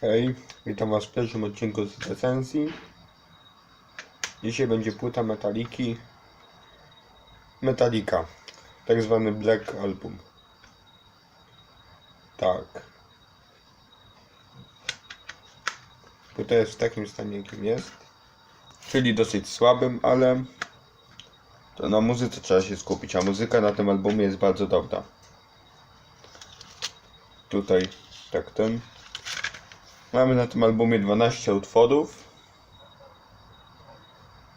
Hej, witam Was w pierwszym odcinku z recenzji. Dzisiaj będzie płyta Metaliki. Metallica, tak zwany Black Album. Tak. Płyta jest w takim stanie, jakim jest. Czyli dosyć słabym, ale to na muzyce trzeba się skupić, a muzyka na tym albumie jest bardzo dobra. Tutaj, tak ten. Mamy na tym albumie 12 utworów,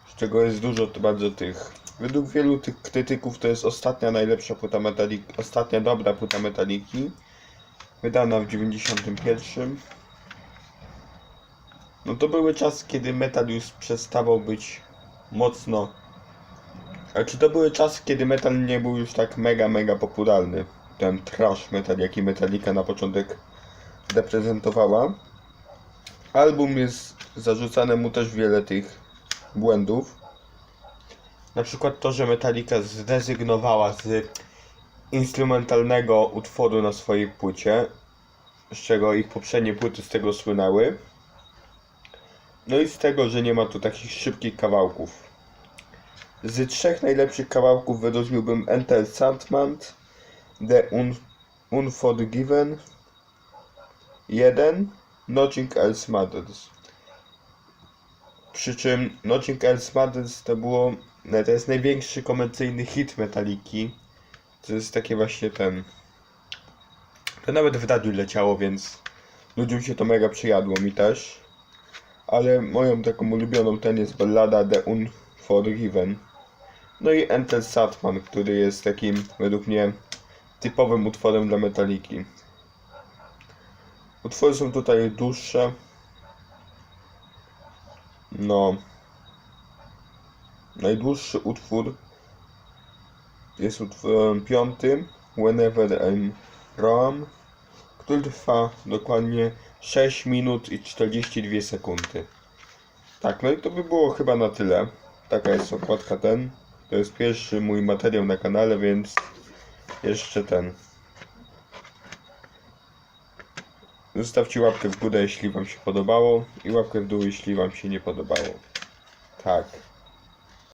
z czego jest dużo to bardzo tych. Według wielu tych krytyków to jest ostatnia najlepsza płyta Metaliki, ostatnia dobra płyta Metaliki, wydana w 91. No to były czasy, kiedy metal już przestawał być mocno. A czy to były czasy, kiedy metal nie był już tak mega, mega popularny? Ten trash metal, jaki Metallica na początek reprezentowała. Album jest zarzucane mu też wiele tych błędów. Na przykład to, że Metallica zrezygnowała z instrumentalnego utworu na swojej płycie, z czego ich poprzednie płyty z tego słynęły. No i z tego, że nie ma tu takich szybkich kawałków. Z trzech najlepszych kawałków wyróżniłbym Enter Sandman, The Un Unforgiven 1 Nothing Else Matters. Przy czym Nothing Else Matters to było, no, to jest największy komercyjny hit Metaliki. To jest takie właśnie ten. To nawet w radiu leciało, więc ludziom się to mega przyjadło, mi też. Ale moją taką ulubioną ten jest ballada The Unforgiven. No i Enter Satman, który jest takim według mnie typowym utworem dla Metaliki. Utwory są tutaj dłuższe. No. Najdłuższy utwór jest utworem piątym, Whenever I'm Wrong, który trwa dokładnie 6 minut i 42 sekundy. Tak, no i to by było chyba na tyle. Taka jest okładka ten. To jest pierwszy mój materiał na kanale, więc jeszcze ten. Zostawcie łapkę w górę, jeśli Wam się podobało i łapkę w dół, jeśli Wam się nie podobało. Tak.